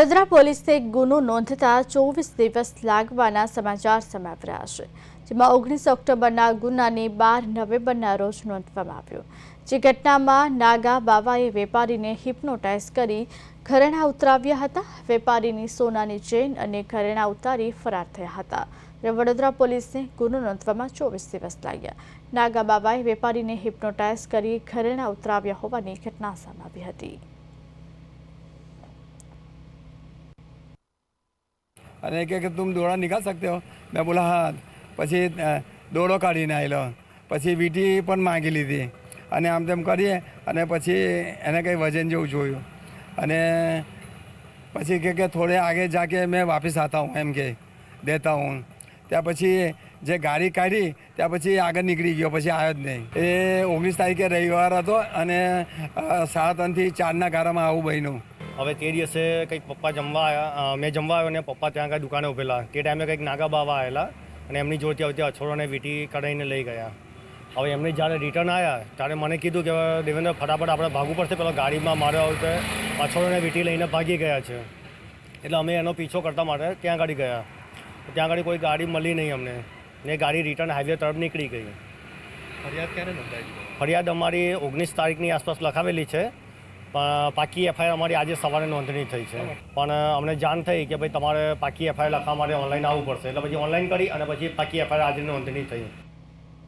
વડોદરા પોલીસે ગુનો નોંધતા ચોવીસ દિવસ લાગવાના સમાચાર સમાવ્યા છે, જેમાં ઓગણીસ ઓક્ટોબરના ગુનાને બાર નવેમ્બરના રોજ નોંધવામાં આવ્યો. જે ઘટનામાં નાગા બાવાએ વેપારીને હિપ્નોટાઇઝ કરી ઘરેણા ઉતરાવ્યા હતા. વેપારીની સોનાની ચેન અને ઘરેણા ઉતારી ફરાર થયા હતા. વડોદરા પોલીસને ગુનો નોંધવામાં ચોવીસ દિવસ લાગ્યા. નાગા બાવાએ વેપારીને હિપ્નોટાઇઝ કરી ઘરેણા ઉતરાવ્યા હોવાની ઘટના સામે આવી હતી. અને કે તું દોડા નિકાલ શકતો મેં બોલા, હા. પછી દોડો કાઢીને આવેલો પછી વીટી પણ માગી લીધી. અને આમ તેમ કરીએ અને પછી એને કંઈ વજન જેવું જોયું. અને પછી કે કે, થોડે આગે જાકે મેં વાપસ આવતા હું, એમ કે દેતા હું. ત્યાં પછી જે ગાડી કાઢી, ત્યાં પછી આગળ નીકળી ગયો, પછી આવ્યો જ નહીં. એ ઓગણીસ તારીખે રવિવાર હતો અને સાડા ત્રણથી ચારના ગારામાં આવું બન્યું. હવે તે દિવસે કંઈક પપ્પા જમવા આવ્યા મેં જમવા આવ્યો ને પપ્પા ત્યાં કાંઈ દુકાને ઉભેલા તે ટાઈમે કંઈક નાગા બાવા આવેલા અને એમની જોડતી આવતી અછોડોને વીટી કઢાઈને લઈ ગયા. હવે એમને જ્યારે રિટર્ન આવ્યા ત્યારે મને કીધું કે દેવેન્દ્ર ફટાફટ આપણે ભાગવું પડશે પેલો ગાડીમાં માર્યો આવતે અછોડોને વીંટી લઈને ભાગી ગયા છે. એટલે અમે એનો પીછો કરતા માટે ત્યાં ગાડી ગયા. ત્યાં આગળ કોઈ ગાડી મળી નહીં અમને. ને ગાડી રિટર્ન હાઈવે તરફ નીકળી ગઈ. ફરિયાદ ક્યારે નોંધાઈ? ફરિયાદ અમારી ઓગણીસ તારીખની આસપાસ લખાવેલી છે. પણ પાકી એફઆઈઆર અમારી આજે સવારે નોંધણી થઈ છે. પણ અમને જાણ થઈ કે ભાઈ તમારે પાકી એફઆઈઆર લખવા માટે ઓનલાઈન આવવું પડશે. એટલે પછી ઓનલાઈન કરી અને પછી પાકી એફઆઈઆર આજે નોંધણી થઈ.